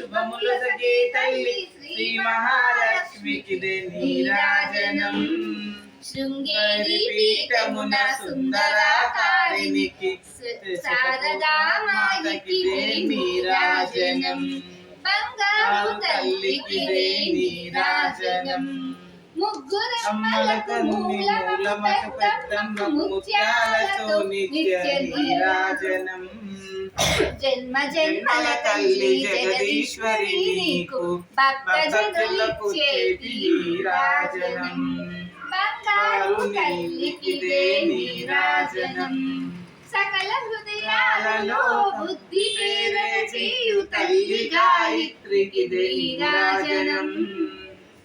శుభములు సగే తల్లి శ్రీ మహాలక్ష్మికి నీరాజనం. శృంగేరి పీఠమున సుందరాకారినికి శారదామాయికిదే నీరాజనం. బంగారు తల్లికి నీరాజనం. ముగ్గురమ్మలకు మూలమకు పెట్టమ్మ ముత్యాలతో నిత్య నీరాజనం. జన్మ జన్మల తల్లి జగదీశ్వరి నీకు భక్తజనులకు చేతి నీరాజనం. బంగారు తల్లికిదే నీరాజనం. సకల హృదయాలలో బుద్ధి చేయు తల్లి గాయత్రికిదే నీరాజనం.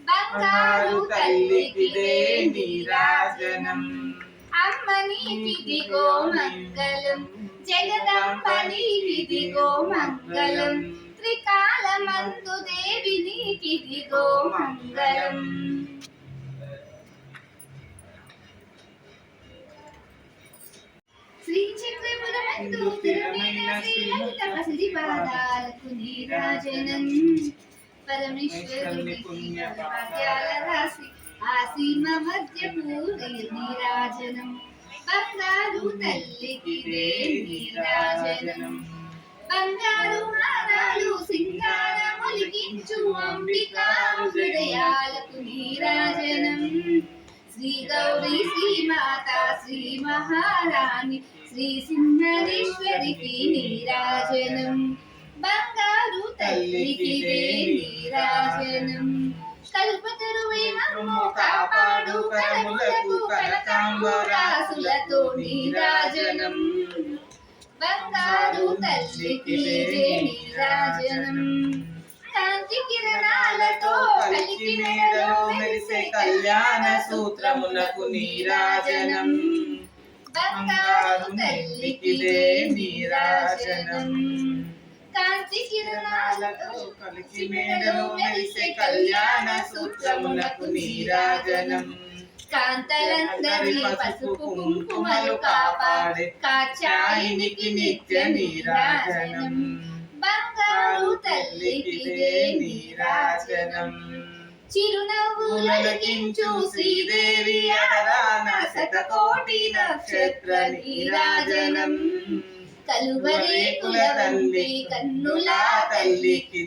బంగారు తల్లికిదే నీరాజనం. అమ్మ నీకిదిగో మంగళం జగదంబ నీకిదిగో మంగళం త్రికాలమందు దేవి నీకిదిగో మంగళం శ్రీచక్రములమందు స్థిరమైన శ్రీలలిత వసతి పాదాలకు నీరాజనం పరమేశ్వరుని పుణ్య భాగ్యాల రాశి ఆసీమ మధ్య పూర్ణ బంగారు తల్లికి దే నీరాజనం బంగారు హారాలు సింగారములికించు అంబికా హృదయాలకు నీరాజనం. శ్రీ గౌరీ శ్రీ మాత శ్రీ మహారాణి శ్రీ సింహేశ్వరికి నీరాజనం. బంగారు తల్లికి నీరాజనం. కల్పతరువై కాపాడు కరములకు కనకాంబరాసులతో నీరాజనం. బంగారు తల్లికి నీరాజనం. కాంతి కిరణాలతో కలికి మేడలో మెరిసే కళ్యాణ సూత్రమునకు నీరాజనం. బంగారు తల్లికి నీరాజనం. కాంతి కిరణాలతో కలికి మేడలో మెరిసే కళ్యాణ సూత్రములకు నీరాజనం. కాంతలందరి పసుపు కుంకుమలు కాపాడే కాచాయినికి నిత్య నీరాజనం. బంగారు తల్లికి నీరాజనం. చిరునవ్వులకించు శ్రీదేవి అదరాన శతకోటి నక్షత్ర నీరాజనం. కలువరేకుల తండ్రి కన్నుల తల్లికి